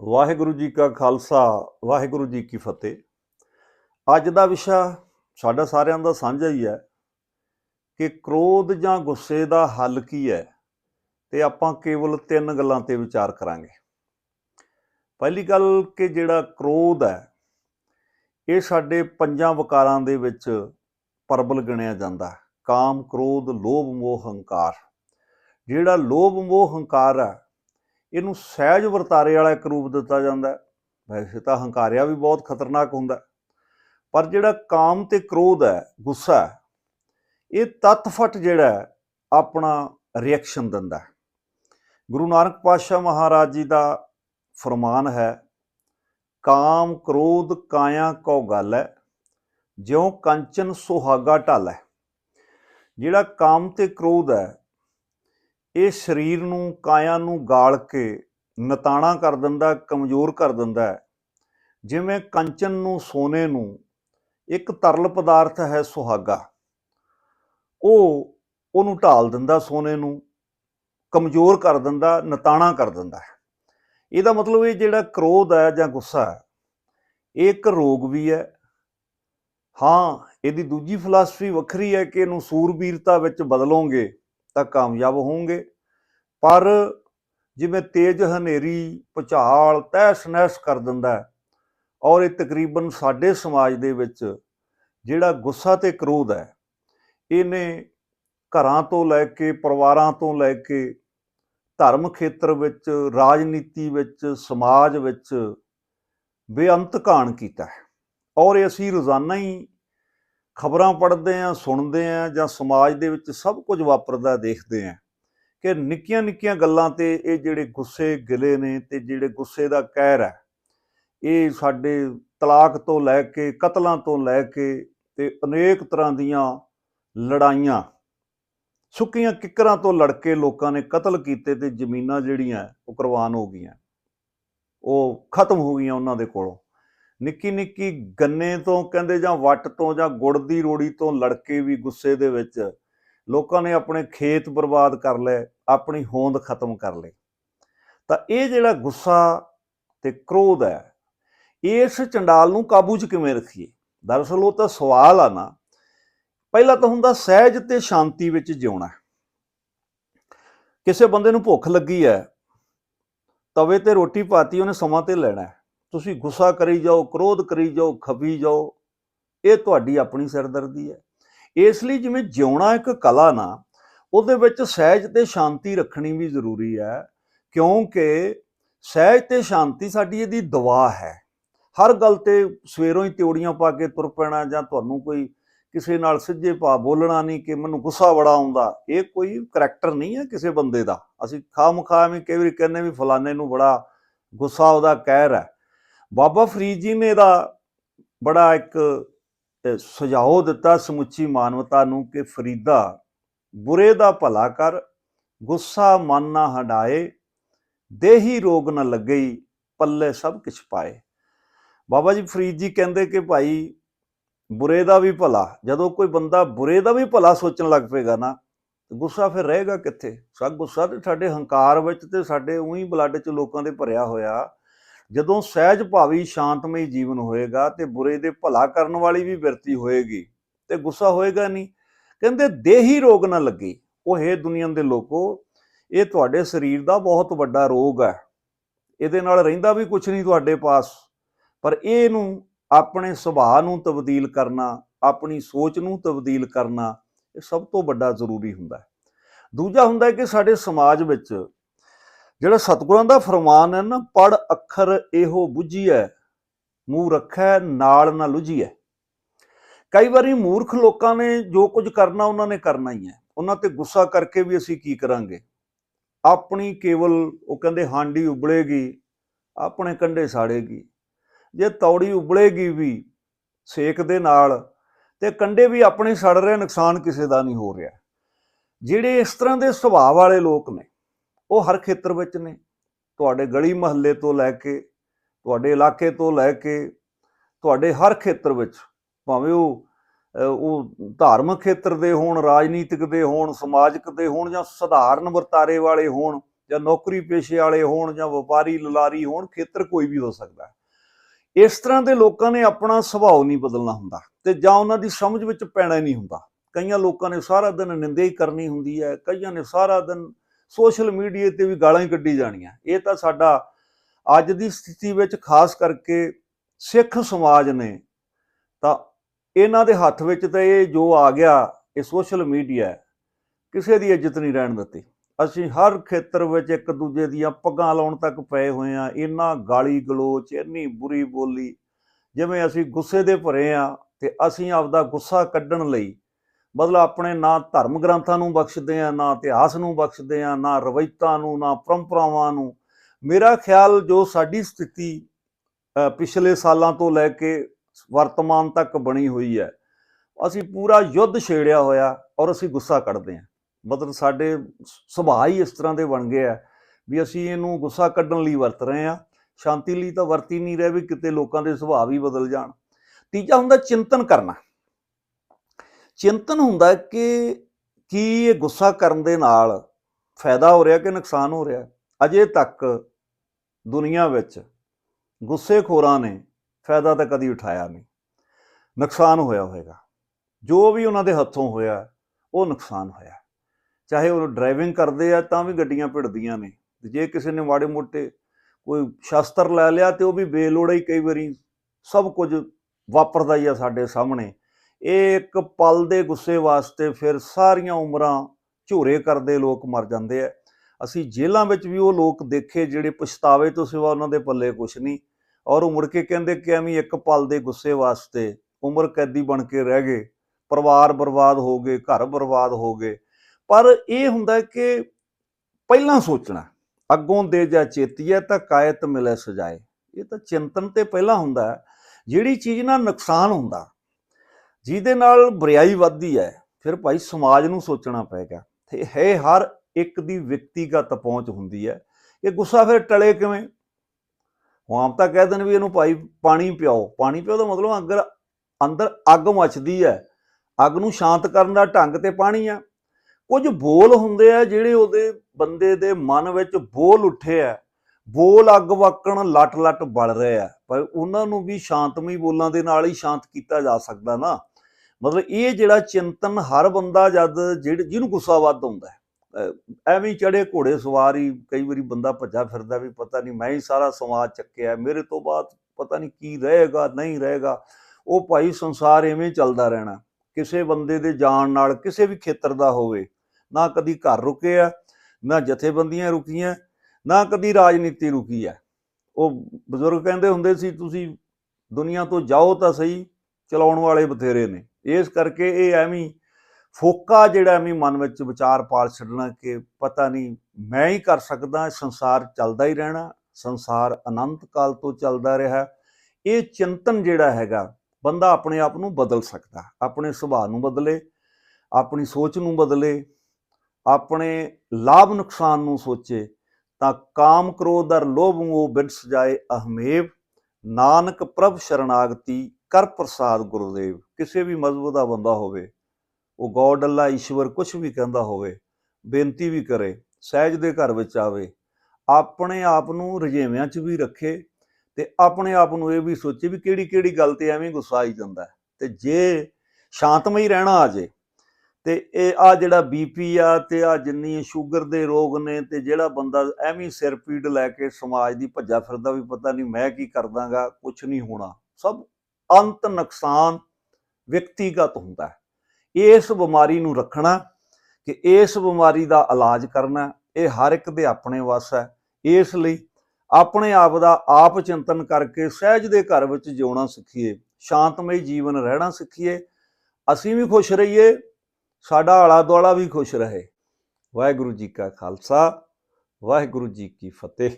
ਵਾਹਿਗੁਰੂ ਜੀ ਕਾ ਖਾਲਸਾ, ਵਾਹਿਗੁਰੂ ਜੀ ਕੀ ਫਤਿਹ। ਅੱਜ ਦਾ ਵਿਸ਼ਾ ਸਾਡਾ ਸਾਰਿਆਂ ਦਾ ਸਾਂਝਾ ਹੀ ਹੈ ਕਿ ਕ੍ਰੋਧ ਜਾਂ ਗੁੱਸੇ ਦਾ ਹੱਲ ਕੀ ਹੈ ਤੇ ਆਪਾਂ ਕੇਵਲ ਤਿੰਨ ਗੱਲਾਂ ਤੇ ਵਿਚਾਰ ਕਰਾਂਗੇ। ਪਹਿਲੀ ਗੱਲ ਕਿ ਜਿਹੜਾ ਕ੍ਰੋਧ ਹੈ, ਇਹ ਸਾਡੇ ਪੰਜਾਂ ਵਿਕਾਰਾਂ ਦੇ ਵਿੱਚ ਪਰਬਲ ਗਿਣਿਆ ਜਾਂਦਾ ਕਾਮ, ਕ੍ਰੋਧ, ਲੋਭ, ਮੋਹ, ਹੰਕਾਰ। ਜਿਹੜਾ ਲੋਭ, ਮੋਹ, ਹੰਕਾਰ ਹੈ ਇਹਨੂੰ ਸਹਿਜ ਵਰਤਾਰੇ ਵਾਲਾ ਇੱਕ ਰੂਪ ਦਿੱਤਾ ਜਾਂਦਾ ਵੈਸੇ ਤਾਂ ਹੰਕਾਰਿਆ ਵੀ ਬਹੁਤ ਖਤਰਨਾਕ ਹੁੰਦਾ ਪਰ ਜਿਹੜਾ ਕਾਮ ਤੇ ਕ੍ਰੋਧ ਹੈ, ਗੁੱਸਾ ਹੈ, ਇਹ ਤਤਫਟ ਜਿਹੜਾ ਆਪਣਾ ਰਿਐਕਸ਼ਨ ਦਿੰਦਾ ਗੁਰੂ ਨਾਨਕ ਪਾਤਸ਼ਾਹ ਮਹਾਰਾਜ ਜੀ ਦਾ ਫਰਮਾਨ ਹੈ, ਕਾਮ ਕ੍ਰੋਧ ਕਾਇਆ ਕੋ ਗੱਲ ਹੈ, ਜਿਉ ਕੰਚਨ ਸੁਹਾਗਾ ਢਲ ਹੈ। ਜਿਹੜਾ ਕਾਮ ਤੇ ਕ੍ਰੋਧ ਹੈ ਇਹ ਸਰੀਰ ਨੂੰ, ਕਾਇਆ ਨੂੰ ਗਾਲ ਕੇ ਨਤਾਣਾ ਕਰ ਦਿੰਦਾ, ਕਮਜ਼ੋਰ ਕਰ ਦਿੰਦਾ ਜਿਵੇਂ ਕੰਚਨ ਨੂੰ, ਸੋਨੇ ਨੂੰ ਇੱਕ ਤਰਲ ਪਦਾਰਥ ਹੈ ਸੁਹਾਗਾ। ਉਹ ਉਹਨੂੰ ਢਾਲ ਦਿੰਦਾ ਸੋਨੇ ਨੂੰ, ਕਮਜ਼ੋਰ ਕਰ ਦਿੰਦਾ, ਨਤਾਣਾ ਕਰ ਦਿੰਦਾ ਇਹਦਾ ਮਤਲਬ ਇਹ ਜਿਹੜਾ ਕ੍ਰੋਧ ਹੈ ਜਾਂ ਗੁੱਸਾ ਹੈ, ਇਹ ਇੱਕ ਰੋਗ ਵੀ ਹੈ। ਹਾਂ, ਇਹਦੀ ਦੂਜੀ ਫਿਲਾਸਫੀ ਵੱਖਰੀ ਹੈ ਕਿ ਇਹਨੂੰ ਸੂਰਬੀਰਤਾ ਵਿੱਚ ਬਦਲੋਗੇ। ਤਾਂ ਕਾਮਯਾਬ ਹੋਵੋਗੇ ਪਰ ਜਿਵੇਂ ਤੇਜ ਹਨੇਰੀ, ਭੁਚਾਲ ਤਹਿਸ ਨਹਿਸ ਕਰ ਦਿੰਦਾ ਹੈ ਔਰ ਇਹ ਤਕਰੀਬਨ ਸਾਡੇ ਸਮਾਜ ਦੇ ਵਿੱਚ ਜਿਹੜਾ ਗੁੱਸਾ ਤੇ ਕ੍ਰੋਧ ਹੈ, ਇਹਨੇ ਘਰਾਂ ਤੋਂ ਲੈ ਕੇ, ਪਰਿਵਾਰਾਂ ਤੋਂ ਲੈ ਕੇ, ਧਰਮ ਖੇਤਰ ਵਿੱਚ, ਰਾਜਨੀਤੀ ਵਿੱਚ, ਸਮਾਜ ਵਿੱਚ ਬੇਅੰਤ ਕਾਣ ਕੀਤਾ ਹੈ। ਔਰ ਇਹ ਅਸੀਂ ਰੋਜ਼ਾਨਾ ਹੀ ਖਬਰਾਂ ਪੜ੍ਹਦੇ ਆਂ, ਸੁਣਦੇ ਆਂ ਜਾਂ ਸਮਾਜ ਦੇ ਵਿੱਚ ਸਭ ਕੁਝ ਵਾਪਰਦਾ ਦੇਖਦੇ ਆਂ ਕਿ ਨਿੱਕੀਆਂ ਨਿੱਕੀਆਂ ਗੱਲਾਂ ਤੇ ਇਹ ਜਿਹੜੇ ਗੁੱਸੇ ਗਿਲੇ ਨੇ ਤੇ ਜਿਹੜੇ ਗੁੱਸੇ ਦਾ ਕਹਿਰ ਹੈ, ਇਹ ਸਾਡੇ ਤਲਾਕ ਤੋਂ ਲੈ ਕੇ, ਕਤਲਾਂ ਤੋਂ ਲੈ ਕੇ ਤੇ ਅਨੇਕ ਤਰ੍ਹਾਂ ਦੀਆਂ ਲੜਾਈਆਂ, ਸੁੱਕੀਆਂ ਕਿੱਕਰਾਂ ਤੋਂ ਲੜ ਕੇ ਲੋਕਾਂ ਨੇ ਕਤਲ ਕੀਤੇ ਤੇ ਜ਼ਮੀਨਾਂ ਜਿਹੜੀਆਂ ਉਹ ਕੁਰਬਾਨ ਹੋ ਗਈਆਂ, ਉਹ ਖਤਮ ਹੋ ਗਈਆਂ ਉਹਨਾਂ ਦੇ ਕੋਲੋਂ। ਨਿੱਕੀ ਨਿੱਕੀ ਗੰਨੇ ਤੋਂ ਕਹਿੰਦੇ ਜਾਂ ਵੱਟ ਤੋਂ ਜਾਂ ਗੁੜ ਦੀ ਰੋੜੀ ਤੋਂ ਲੜਕੇ ਵੀ ਗੁੱਸੇ ਦੇ ਵਿੱਚ ਲੋਕਾਂ ਨੇ ਆਪਣੇ ਖੇਤ ਬਰਬਾਦ ਕਰ ਲਏ, ਆਪਣੀ ਹੋਂਦ ਖਤਮ ਕਰ ਲਈ। ਤਾਂ ਇਹ ਜਿਹੜਾ ਗੁੱਸਾ ਤੇ ਕ੍ਰੋਧ ਹੈ, ਇਸ ਚੰਡਾਲ ਨੂੰ ਕਾਬੂ 'ਚ ਕਿਵੇਂ ਰੱਖੀਏ? ਦਰਅਸਲ ਉਹ ਤਾਂ ਸਵਾਲ ਆ ਨਾ। ਪਹਿਲਾ ਤਾਂ ਹੁੰਦਾ ਸਹਿਜ ਤੇ ਸ਼ਾਂਤੀ ਵਿੱਚ ਜਿਉਣਾ। ਕਿਸੇ ਬੰਦੇ ਨੂੰ ਭੁੱਖ ਲੱਗੀ ਹੈ, ਤਵੇ ਤੇ ਰੋਟੀ ਪਾਤੀ, ਉਹਨੇ ਸਮਾਂ ਤੇ ਲੈਣਾ ਹੈ। ਤੁਸੀਂ ਗੁੱਸਾ ਕਰੀ ਜਾਓ, ਕ੍ਰੋਧ ਕਰੀ ਜਾਓ, ਖਪੀ ਜਾਓ, ਇਹ ਤੁਹਾਡੀ ਆਪਣੀ ਸਿਰਦਰਦੀ ਹੈ। ਇਸ ਲਈ ਜਿਵੇਂ ਜਿਉਣਾ ਇੱਕ ਕਲਾ ਨਾ, ਉਹਦੇ ਵਿੱਚ ਸਹਿਜ ਤੇ ਸ਼ਾਂਤੀ ਰੱਖਣੀ ਵੀ ਜ਼ਰੂਰੀ ਹੈ, ਕਿਉਂਕਿ ਸਹਿਜ ਤੇ ਸ਼ਾਂਤੀ ਸਾਡੀ ਇਹਦੀ ਦਵਾ ਹੈ। ਹਰ ਗੱਲ ਤੇ ਸਵੇਰੋਂ ਹੀ ਤਿਉੜੀਆਂ ਪਾ ਕੇ ਤੁਰ ਪੈਣਾ ਜਾਂ ਤੁਹਾਨੂੰ ਕੋਈ ਕਿਸੇ ਨਾਲ ਸਿੱਧੇ ਪਾ ਬੋਲਣਾ ਨਹੀਂ ਕਿ ਮੈਨੂੰ ਗੁੱਸਾ ਬੜਾ ਆਉਂਦਾ, ਇਹ ਕੋਈ ਕਰੈਕਟਰ ਨਹੀਂ ਹੈ ਕਿਸੇ ਬੰਦੇ ਦਾ। ਅਸੀਂ ਖਾਮਖਾ ਵੀ ਕਈ ਵਾਰੀ ਕਹਿੰਦੇ ਵੀ ਫਲਾਣੇ ਨੂੰ ਬੜਾ ਗੁੱਸਾ ਉਹਦਾ ਕਹਿਰ ਹੈ। ਬਾਬਾ ਫਰੀਦ ਜੀ ਨੇ ਇਹਦਾ ਬੜਾ ਇੱਕ ਅਹ, ਸੁਝਾਅ ਦਿੱਤਾ ਸਮੁੱਚੀ ਮਾਨਵਤਾ ਨੂੰ ਕਿ ਫਰੀਦਾ ਬੁਰੇ ਦਾ ਭਲਾ ਕਰ ਗੁੱਸਾ ਮਨ ਨਾ ਹਟਾਏ ਦੇਹੀ ਰੋਗ ਨਾ ਲੱਗਈ ਪੱਲੇ ਸਭ ਕੁਛ ਪਾਏ। ਬਾਬਾ ਜੀ ਫਰੀਦ ਜੀ ਕਹਿੰਦੇ ਕਿ ਭਾਈ ਬੁਰੇ ਦਾ ਵੀ ਭਲਾ ਜਦੋਂ ਕੋਈ ਬੰਦਾ ਬੁਰੇ ਦਾ ਵੀ ਭਲਾ ਸੋਚਣ ਲੱਗ ਪਏਗਾ ਨਾ ਗੁੱਸਾ ਫਿਰ ਰਹੇਗਾ ਕਿੱਥੇ? ਸਭ ਗੁੱਸਾ ਤੇ ਸਾਡੇ ਹੰਕਾਰ ਵਿੱਚ ਤੇ ਸਾਡੇ ਉਹੀ ਬਲੱਡ 'ਚ ਲੋਕਾਂ ਦੇ ਭਰਿਆ ਹੋਇਆ ਜਦੋਂ ਸਹਿਜ ਭਾਵੀ ਸ਼ਾਂਤਮਈ ਜੀਵਨ ਹੋਏਗਾ ਤੇ ਬੁਰੇ ਦੇ ਭਲਾ ਕਰਨ ਵਾਲੀ ਵੀ ਬਿਰਤੀ ਹੋਏਗੀ, ਤੇ ਗੁੱਸਾ ਹੋਏਗਾ ਨਹੀਂ। ਕਹਿੰਦੇ ਦੇਹੀ ਰੋਗ ਨਾ ਲੱਗੇ। ਉਹ ਹੈ ਦੁਨੀਆ ਦੇ ਲੋਕੋ, ਇਹ ਤੁਹਾਡੇ ਸਰੀਰ ਦਾ ਬਹੁਤ ਵੱਡਾ ਰੋਗ ਹੈ। ਇਹਦੇ ਨਾਲ ਰਹਿੰਦਾ ਵੀ ਕੁਝ ਨਹੀਂ ਤੁਹਾਡੇ ਪਾਸ। ਪਰ ਇਹਨੂੰ ਆਪਣੇ ਸੁਭਾਅ ਨੂੰ ਤਬਦੀਲ ਕਰਨਾ, ਆਪਣੀ ਸੋਚ ਨੂੰ ਤਬਦੀਲ ਕਰਨਾ, ਇਹ ਸਭ ਤੋਂ ਵੱਡਾ ਜ਼ਰੂਰੀ ਹੁੰਦਾ ਹੈ। ਦੂਜਾ ਹੁੰਦਾ ਹੈ ਕਿ ਸਾਡੇ ਸਮਾਜ ਵਿੱਚ ਜਿਹੜਾ ਸਤਿਗੁਰਾਂ ਦਾ ਫਰਮਾਨ ਹੈ ਨਾ ਪੜ ਅੱਖਰ ਇਹੋ ਬੁੱਝੀਐ ਮੂੰਹ ਰੱਖੈ ਨਾਲ ਨਾ ਲੁਝੀਐ ਕਈ ਵਾਰੀ ਮੂਰਖ ਲੋਕਾਂ ਨੇ ਜੋ ਕੁਝ ਕਰਨਾ ਉਹਨਾਂ ਨੇ ਕਰਨਾ ਹੀ ਹੈ। ਉਹਨਾਂ ਤੇ ਗੁੱਸਾ ਕਰਕੇ ਵੀ ਅਸੀਂ ਕੀ ਕਰਾਂਗੇ? ਆਪਣੀ ਕੇਵਲ ਉਹ ਕਹਿੰਦੇ ਹਾਂਡੀ ਉਬਲੇਗੀ, ਆਪਣੇ ਕੰਡੇ ਸਾੜੇਗੀ। ਜੇ ਤੌੜੀ ਉਬਲੇਗੀ ਵੀ ਸੇਕ ਦੇ ਨਾਲ, ਤੇ ਕੰਡੇ ਵੀ ਆਪਣੇ ਸੜ ਰਹੇ, ਨੁਕਸਾਨ ਕਿਸੇ ਦਾ ਨਹੀਂ ਹੋ ਰਿਹਾ। ਜਿਹੜੇ ਇਸ ਤਰ੍ਹਾਂ ਦੇ ਸੁਭਾਅ ਵਾਲੇ ਲੋਕ ਨੇ ਉਹ ਹਰ ਖੇਤਰ ਵਿੱਚ ਨੇ ਤੁਹਾਡੇ ਗਲੀ ਮਹੱਲੇ ਤੋਂ ਲੈ ਕੇ, ਤੁਹਾਡੇ ਇਲਾਕੇ ਤੋਂ ਲੈ ਕੇ, ਤੁਹਾਡੇ ਹਰ ਖੇਤਰ ਵਿੱਚ, ਭਾਵੇਂ ਉਹ ਉਹ ਧਾਰਮਿਕ ਖੇਤਰ ਦੇ ਹੋਣ, ਰਾਜਨੀਤਿਕ ਦੇ ਹੋਣ, ਸਮਾਜਿਕ ਦੇ ਹੋਣ ਜਾਂ ਸਧਾਰਨ ਵਰਤਾਰੇ ਵਾਲੇ ਹੋਣ ਜਾਂ ਨੌਕਰੀ ਪੇਸ਼ੇ ਵਾਲੇ ਹੋਣ ਜਾਂ ਵਪਾਰੀ ਲਲਾਰੀ ਹੋਣ, ਖੇਤਰ ਕੋਈ ਵੀ ਹੋ ਸਕਦਾ ਹੈ। ਇਸ ਤਰ੍ਹਾਂ ਦੇ ਲੋਕਾਂ ਨੇ ਆਪਣਾ ਸੁਭਾਅ ਨਹੀਂ ਬਦਲਣਾ ਹੁੰਦਾ ਤੇ ਜਾਂ ਉਹਨਾਂ ਦੀ ਸਮਝ ਵਿੱਚ ਪੈਣਾ ਹੀ ਨਹੀਂ ਹੁੰਦਾ ਕਈਆਂ ਲੋਕਾਂ ਨੇ ਸਾਰਾ ਦਿਨ ਨਿੰਦਿਆ ਹੀ ਕਰਨੀ ਹੁੰਦੀ ਹੈ, ਕਈਆਂ ਨੇ ਸਾਰਾ ਦਿਨ ਸੋਸ਼ਲ ਮੀਡੀਆ ਤੇ ਵੀ ਗਾਲਾਂ ਹੀ ਕੱਢੀ ਜਾਣੀਆਂ। ਇਹ ਤਾਂ ਸਾਡਾ ਅੱਜ ਦੀ ਸਥਿਤੀ ਵਿੱਚ ਖਾਸ ਕਰਕੇ ਸਿੱਖ ਸਮਾਜ ਨੇ ਤਾਂ ਇਹਨਾਂ ਦੇ ਹੱਥ ਵਿੱਚ ਤਾਂ ਇਹ ਜੋ ਆ ਗਿਆ, ਇਹ ਸੋਸ਼ਲ ਮੀਡੀਆ ਕਿਸੇ ਦੀ ਇੱਜ਼ਤ ਨਹੀਂ ਰਹਿਣ ਦਿੱਤੀ। ਅਸੀਂ ਹਰ ਖੇਤਰ ਵਿੱਚ ਇੱਕ ਦੂਜੇ ਦੀਆਂ ਪੱਗਾਂ ਲਾਉਣ ਤੱਕ ਪਏ ਹੋਏ ਆ ਇੰਨਾ ਗਾਲੀ ਗਲੋਚ, ਇੰਨੀ ਬੁਰੀ ਬੋਲੀ, ਜਿਵੇਂ ਅਸੀਂ ਗੁੱਸੇ ਦੇ ਭਰੇ ਆ ਤੇ ਅਸੀਂ ਆਪਦਾ ਗੁੱਸਾ ਕੱਢਣ ਲਈ ਮਤਲਬ ਆਪਣੇ ਨਾ ਧਰਮ ਗ੍ਰੰਥਾਂ ਨੂੰ ਬਖਸ਼ਦੇ ਆ, ਨਾ ਇਤਿਹਾਸ ਨੂੰ ਬਖਸ਼ਦੇ ਆ, ਨਾ ਰਵਾਇਤਾਂ ਨੂੰ, ਨਾ ਪਰੰਪਰਾਵਾਂ ਨੂੰ। ਮੇਰਾ ਖਿਆਲ ਜੋ ਸਾਡੀ ਸਥਿਤੀ ਪਿਛਲੇ ਸਾਲਾਂ ਤੋਂ ਲੈ ਕੇ ਵਰਤਮਾਨ ਤੱਕ ਬਣੀ ਹੋਈ ਹੈ, ਅਸੀਂ ਪੂਰਾ ਯੁੱਧ ਛੇੜਿਆ ਹੋਇਆ ਔਰ ਅਸੀਂ ਗੁੱਸਾ ਕੱਢਦੇ ਹਾਂ। ਮਤਲਬ ਸਾਡੇ ਸੁਭਾਅ ਹੀ ਇਸ ਤਰ੍ਹਾਂ ਦੇ ਬਣ ਗਏ ਆ ਵੀ ਅਸੀਂ ਇਹਨੂੰ ਗੁੱਸਾ ਕੱਢਣ ਲਈ ਵਰਤ ਰਹੇ ਹਾਂ। ਸ਼ਾਂਤੀ ਲਈ ਤਾਂ ਵਰਤੀ ਨਹੀਂ ਰਹੇ ਵੀ ਕਿਤੇ ਲੋਕਾਂ ਦੇ ਸੁਭਾਅ ਵੀ ਬਦਲ ਜਾਣ। ਤੀਜਾ ਹੁੰਦਾ ਚਿੰਤਨ ਕਰਨਾ। ਚਿੰਤਨ ਹੁੰਦਾ ਕਿ ਕੀ ਇਹ ਗੁੱਸਾ ਕਰਨ ਦੇ ਨਾਲ ਫਾਇਦਾ ਹੋ ਰਿਹਾ ਕਿ ਨੁਕਸਾਨ ਹੋ ਰਿਹਾ ਅਜੇ ਤੱਕ ਦੁਨੀਆ ਵਿੱਚ ਗੁੱਸੇਖੋਰਾਂ ਨੇ ਫਾਇਦਾ ਤਾਂ ਕਦੀ ਉਠਾਇਆ ਨਹੀਂ। ਨੁਕਸਾਨ ਹੋਇਆ ਹੋਵੇਗਾ। ਜੋ ਵੀ ਉਹਨਾਂ ਦੇ ਹੱਥੋਂ ਹੋਇਆ, ਉਹ ਨੁਕਸਾਨ ਹੋਇਆ। ਚਾਹੇ ਉਹ ਡਰਾਈਵਿੰਗ ਕਰਦੇ ਆ ਤਾਂ ਵੀ ਗੱਡੀਆਂ ਭਿੜਦੀਆਂ ਨੇ। ਜੇ ਕਿਸੇ ਨੇ ਮਾੜੇ ਮੋਟੇ ਕੋਈ ਸ਼ਸਤਰ ਲੈ ਲਿਆ ਤੇ ਉਹ ਵੀ ਬੇਲੋੜਾ ਹੀ ਕਈ ਵਾਰੀ ਸਭ ਕੁਝ ਵਾਪਰਦਾ ਹੀ ਆ ਸਾਡੇ ਸਾਹਮਣੇ। ਇਹ ਇੱਕ ਪਲ ਦੇ ਗੁੱਸੇ ਵਾਸਤੇ ਫਿਰ ਸਾਰੀਆਂ ਉਮਰਾਂ ਝੂਰੇ ਕਰਦੇ ਲੋਕ ਮਰ ਜਾਂਦੇ ਆ। ਅਸੀਂ ਜੇਲ੍ਹਾਂ ਵਿੱਚ ਵੀ ਉਹ ਲੋਕ ਦੇਖੇ ਜਿਹੜੇ ਪਛਤਾਵੇ ਤੋਂ ਸਿਵਾ ਉਹਨਾਂ ਦੇ ਪੱਲੇ ਕੁਝ ਨਹੀਂ। ਔਰ ਉਹ ਮੁੜ ਕੇ ਕਹਿੰਦੇ ਕਿ ਐਵੇਂ ਇੱਕ ਪਲ ਦੇ ਗੁੱਸੇ ਵਾਸਤੇ ਉਮਰ ਕੈਦੀ ਬਣ ਕੇ ਰਹਿ ਗਏ। ਪਰਿਵਾਰ ਬਰਬਾਦ ਹੋ ਗਏ, ਘਰ ਬਰਬਾਦ ਹੋ ਗਏ। ਪਰ ਇਹ ਹੁੰਦਾ ਕਿ ਪਹਿਲਾਂ ਸੋਚਣਾ, ਅੱਗੋਂ ਦੇ ਜਾ ਚੇਤੀਏ ਤਾਂ ਕਾਇਤ ਮਿਲੇ ਸਜਾਏ। ਇਹ ਤਾਂ ਚਿੰਤਨ ਤੇ ਪਹਿਲਾਂ ਹੁੰਦਾ ਜਿਹੜੀ ਚੀਜ਼ ਨਾਲ ਨੁਕਸਾਨ ਹੁੰਦਾ ਜਿਹਦੇ ਨਾਲ ਬੁਰਾਈ ਵੱਧਦੀ ਹੈ, ਫਿਰ ਭਾਈ ਸਮਾਜ ਨੂੰ ਸੋਚਣਾ ਪਏਗਾ। ਤੇ ਹੈ ਹਰ ਇੱਕ ਦੀ ਵਿਅਕਤੀਗਤ ਪਹੁੰਚ ਹੁੰਦੀ ਹੈ। ਇਹ ਗੁੱਸਾ ਫਿਰ ਟਲੇ ਕਿਵੇਂ? ਉਹ ਆਮ ਤਾਂ ਕਹਿ ਦੇਣ ਵੀ ਇਹਨੂੰ ਭਾਈ ਪਾਣੀ ਪਿਆਓ। ਪਾਣੀ ਪਿਆਓ ਦਾ ਮਤਲਬ ਅੰਦਰ ਅੰਦਰ ਅੱਗ ਮੱਚਦੀ ਹੈ। ਅੱਗ ਨੂੰ ਸ਼ਾਂਤ ਕਰਨ ਦਾ ਢੰਗ ਤੇ ਪਾਣੀ ਆ। ਕੁਝ ਬੋਲ ਹੁੰਦੇ ਆ ਜਿਹੜੇ ਉਹਦੇ ਬੰਦੇ ਦੇ ਮਨ ਵਿੱਚ ਬੋਲ ਉੱਠੇ ਆ। ਬੋਲ ਅੱਗ ਵਕਣ ਲਟ ਲਟ ਬਲ ਰਹੇ ਆ। ਪਰ ਉਹਨਾਂ ਨੂੰ ਵੀ ਸ਼ਾਂਤਮਈ ਬੋਲਾਂ ਦੇ ਨਾਲ ਹੀ ਸ਼ਾਂਤ ਕੀਤਾ ਜਾ ਸਕਦਾ ਨਾ। ਮਤਲਬ ਇਹ ਜਿਹੜਾ ਚਿੰਤਨ ਹਰ ਬੰਦਾ ਜਦ ਜਿਹੜੇ ਜਿਹਨੂੰ ਗੁੱਸਾ ਵੱਧ ਹੁੰਦਾ ਐਵੇਂ ਚੜੇ ਘੋੜੇ ਸਵਾਰ ਹੀ ਕਈ ਵਾਰੀ ਬੰਦਾ ਭੱਜਾ ਫਿਰਦਾ ਵੀ ਪਤਾ ਨਹੀਂ ਮੈਂ ਹੀ ਸਾਰਾ ਸਮਾਜ ਚੱਕਿਆ, ਮੇਰੇ ਤੋਂ ਬਾਅਦ ਪਤਾ ਨਹੀਂ ਕੀ ਰਹੇਗਾ, ਨਹੀਂ ਰਹੇਗਾ। ਉਹ ਭਾਈ ਸੰਸਾਰ ਐਵੇਂ ਚੱਲਦਾ ਰਹਿਣਾ, ਕਿਸੇ ਬੰਦੇ ਦੇ ਜਾਣ ਨਾਲ ਕਿਸੇ ਵੀ ਖੇਤਰ ਦਾ ਹੋਵੇ, ਨਾ ਕਦੀ ਘਰ ਰੁਕੇ ਆ ਨਾ ਜਥੇਬੰਦੀਆਂ ਰੁਕੀਆਂ, ਨਾ ਕਦੀ ਰਾਜਨੀਤੀ ਰੁਕੀ ਹੈ। ਉਹ ਬਜ਼ੁਰਗ ਕਹਿੰਦੇ ਹੁੰਦੇ ਸੀ, ਤੁਸੀਂ ਦੁਨੀਆ ਤੋਂ ਜਾਓ ਤਾਂ ਸਹੀ, ਚਲਾਉਣ ਵਾਲੇ ਬਥੇਰੇ ਨੇ। ਇਸ ਕਰਕੇ ਇਹ ਐਵੇਂ ਫੋਕਾ ਜਿਹੜਾ ਐਵੇਂ ਮਨ ਵਿੱਚ ਵਿਚਾਰ ਪਾਲ ਛੱਡਣਾ ਕਿ ਪਤਾ ਨਹੀਂ ਮੈਂ ਹੀ ਕਰ ਸਕਦਾ, ਸੰਸਾਰ ਚੱਲਦਾ ਹੀ ਰਹਿਣਾ, ਸੰਸਾਰ ਅਨੰਤ ਕਾਲ ਤੋਂ ਚੱਲਦਾ ਰਿਹਾ। ਇਹ ਚਿੰਤਨ ਜਿਹੜਾ ਹੈਗਾ, ਬੰਦਾ ਆਪਣੇ ਆਪ ਨੂੰ ਬਦਲ ਸਕਦਾ, ਆਪਣੇ ਸੁਭਾਅ ਨੂੰ ਬਦਲੇ, ਆਪਣੀ ਸੋਚ ਨੂੰ ਬਦਲੇ, ਆਪਣੇ ਲਾਭ ਨੁਕਸਾਨ ਨੂੰ ਸੋਚੇ, ਤਾਂ ਕਾਮ ਕ੍ਰੋਧ ਅਰ ਲੋਭ ਮੋਹ ਬਿਨ ਸਜਾਏ ਅਹਮੇਵ। ਨਾਨਕ ਪ੍ਰਭ ਸ਼ਰਨਾਗਤੀ ਕਰ ਪ੍ਰਸਾਦ ਗੁਰਦੇਵ, ਕਿਸੇ ਵੀ ਮਜ਼ਹਬ ਦਾ ਬੰਦਾ ਹੋਵੇ, ਉਹ ਗੋਡ ਅੱਲਾ, ਈਸ਼ਵਰ ਕੁਝ ਵੀ ਕਹਿੰਦਾ ਹੋਵੇ, ਬੇਨਤੀ ਵੀ ਕਰੇ, ਸਹਿਜ ਦੇ ਘਰ ਵਿੱਚ ਆਵੇ, ਆਪਣੇ ਆਪ ਨੂੰ ਰਜੇਵਿਆਂ 'ਚ ਵੀ ਰੱਖੇ ਤੇ ਆਪਣੇ ਆਪ ਨੂੰ ਇਹ ਵੀ ਸੋਚੇ ਵੀ ਕਿਹੜੀ ਕਿਹੜੀ ਗੱਲ ਤੇ ਐਵੇਂ ਗੁੱਸਾ ਆਈ ਜਾਂਦਾ ਤੇ ਜੇ ਸ਼ਾਂਤਮਈ ਰਹਿਣਾ ਆ ਜੇ, ਤੇ ਇਹ ਆ ਜਿਹੜਾ ਬੀਪੀ ਆ ਤੇ ਆ ਜਿੰਨੀ ਸ਼ੂਗਰ ਦੇ ਰੋਗ ਨੇ ਤੇ ਜਿਹੜਾ ਬੰਦਾ ਐਵੇਂ ਸਿਰ ਪੀੜ ਲੈ ਕੇ ਸਮਾਜ ਦੀ ਭੱਜਾ ਫਿਰਦਾ ਵੀ ਪਤਾ ਨਹੀਂ ਮੈਂ ਕੀ ਕਰਦਾਗਾ ਕੁਝ ਨਹੀਂ ਹੋਣਾ, ਸਭ ਅੰਤ ਨੁਕਸਾਨ ਵਿਅਕਤੀਗਤ ਹੁੰਦਾ ਹੈ। ਇਸ ਬਿਮਾਰੀ ਨੂੰ ਰੱਖਣਾ, ਕਿ ਇਸ ਬਿਮਾਰੀ ਦਾ ਇਲਾਜ ਕਰਨਾ, ਇਹ ਹਰ ਇੱਕ ਦੇ ਆਪਣੇ ਵੱਸ ਹੈ। ਇਸ ਲਈ ਆਪਣੇ ਆਪ ਦਾ ਆਪ ਚਿੰਤਨ ਕਰਕੇ ਸਹਿਜ ਦੇ ਘਰ ਵਿੱਚ ਜਿਉਣਾ ਸਿੱਖੀਏ, ਸ਼ਾਂਤਮਈ ਜੀਵਨ ਰਹਿਣਾ ਸਿੱਖੀਏ। ਅਸੀਂ ਵੀ ਖੁਸ਼ ਰਹੀਏ, ਸਾਡਾ ਆਲਾ ਦੁਆਲਾ ਵੀ ਖੁਸ਼ ਰਹੇ। ਵਾਹਿਗੁਰੂ ਜੀ ਕਾ ਖਾਲਸਾ, ਵਾਹਿਗੁਰੂ ਜੀ ਕੀ ਫਤਿਹ।